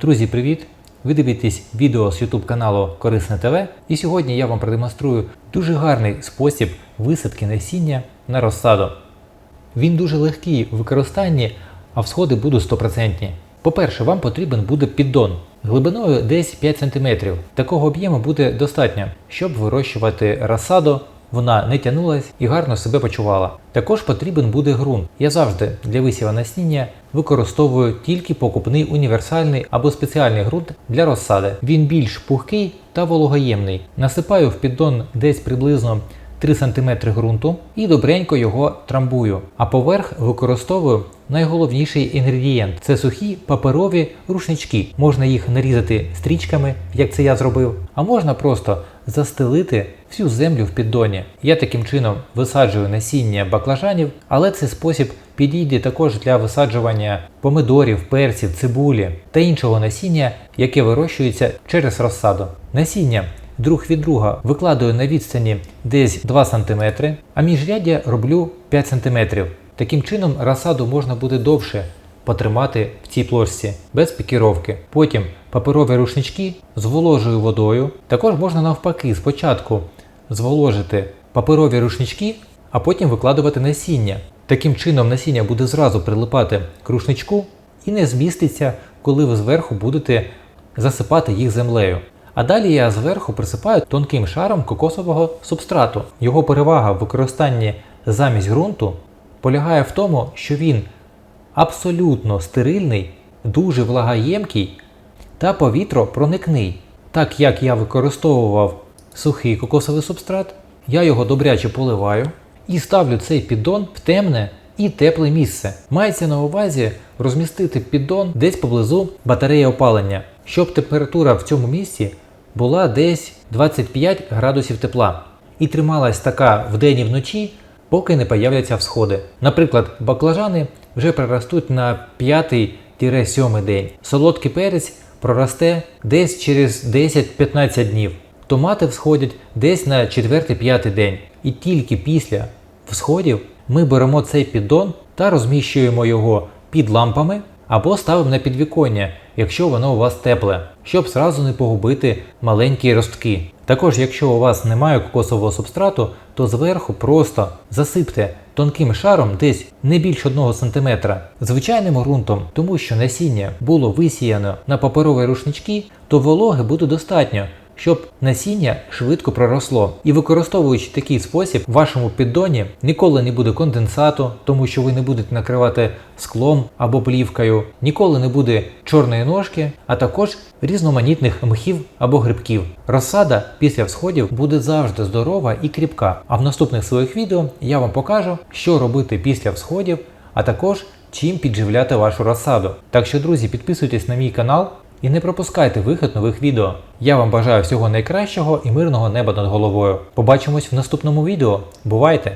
Друзі, привіт! Ви дивитесь відео з YouTube каналу Корисне ТВ, і сьогодні я вам продемонструю дуже гарний спосіб висадки насіння на розсаду. Він дуже легкий в використанні, а всходи будуть стопроцентні. По-перше, вам потрібен буде піддон глибиною десь 5 см. Такого об'єму буде достатньо, щоб вирощувати розсаду, вона не тянулась і гарно себе почувала. Також потрібен буде ґрунт. Я завжди для висіва насіння використовую тільки покупний універсальний або спеціальний ґрунт для розсади. Він більш пухкий та вологоємний. Насипаю в піддон десь приблизно 3 см ґрунту і добренько його трамбую. А поверх використовую найголовніший інгредієнт це сухі паперові рушнички. Можна їх нарізати стрічками, як це я зробив, а можна просто застелити всю землю в піддоні. Я таким чином висаджую насіння баклажанів, але цей спосіб підійде також для висаджування помидорів, перців, цибулі та іншого насіння, яке вирощується через розсаду. Насіння друг від друга викладаю на відстані десь 2 см, а міжряддя роблю 5 см. Таким чином розсаду можна буде довше потримати в цій плошці без пікіровки. Потім паперові рушнички зволожую водою. Також можна навпаки спочатку зволожити паперові рушнички, а потім викладувати насіння. Таким чином насіння буде зразу прилипати к рушничку і не зміститься, коли ви зверху будете засипати їх землею. А далі я зверху присипаю тонким шаром кокосового субстрату. Його перевага в використанні замість ґрунту полягає в тому, що він абсолютно стерильний, дуже влагоємкий та повітропроникний. Так як я використовував сухий кокосовий субстрат, я його добряче поливаю і ставлю цей піддон в темне і тепле місце. Мається на увазі розмістити піддон десь поблизу батареї опалення, щоб температура в цьому місці була десь 25 градусів тепла і трималась така вдень і вночі, поки не появляться всходи. Наприклад, баклажани вже проростуть на 5-7 день. Солодкий перець проросте десь через 10-15 днів. Томати всходять десь на 4-5 день. І тільки після всходів ми беремо цей піддон та розміщуємо його під лампами або ставимо на підвіконня, якщо воно у вас тепле, щоб зразу не погубити маленькі ростки. Також, якщо у вас немає кокосового субстрату, то зверху просто засипте тонким шаром десь не більше 1 см звичайним ґрунтом, тому що насіння було висіяно на паперові рушнички, то вологи буде достатньо. Щоб насіння швидко проросло. І використовуючи такий спосіб, в вашому піддоні ніколи не буде конденсату, тому що ви не будете накривати склом або плівкою, ніколи не буде чорної ножки, а також різноманітних мхів або грибків. Розсада після всходів буде завжди здорова і кріпка. А в наступних своїх відео я вам покажу, що робити після всходів, а також чим підживляти вашу розсаду. Так що, друзі, підписуйтесь на мій канал. І не пропускайте вихід нових відео. Я вам бажаю всього найкращого і мирного неба над головою. Побачимось в наступному відео. Бувайте!